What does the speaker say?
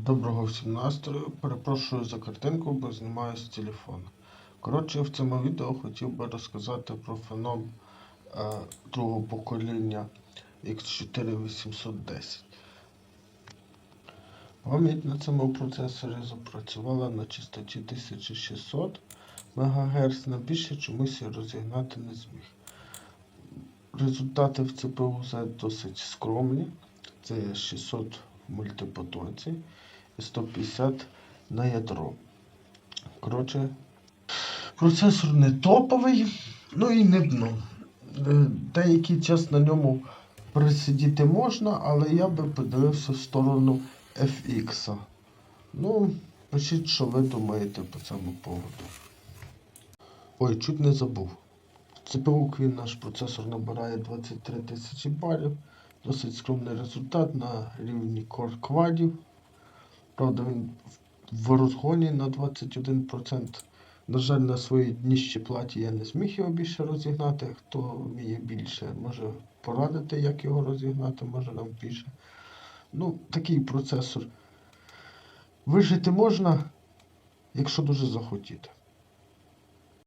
Доброго всім настрою. Перепрошую за картинку, бо знімаю з телефона. Коротше, в цьому відео хотів би розказати про феном е, другого покоління X4 810. Пам'ять на цьому процесорі запрацювала на частоті 1600 МГц, на більше чомусь розігнати не зміг. Результати в CPU Z досить скромні. Це 600 в мультипотоці і 150 на ядро. Коротше, процесор не топовий, ну і не дно. Е, Деякий час на ньому присидіти можна, але я би подивився в сторону FX. Ну, пишіть, що ви думаєте по цьому поводу. Ой, чуть не забув. В CPU наш процесор набирає 23 тисячі балів. Досить скромний результат на рівні Core Правда, він в розгоні на 21%. На жаль, на своїй дніщій платі я не зміг його більше розігнати. Хто вміє більше, може порадити, як його розігнати, може нам більше. Ну, такий процесор. Вижити можна, якщо дуже захотіти.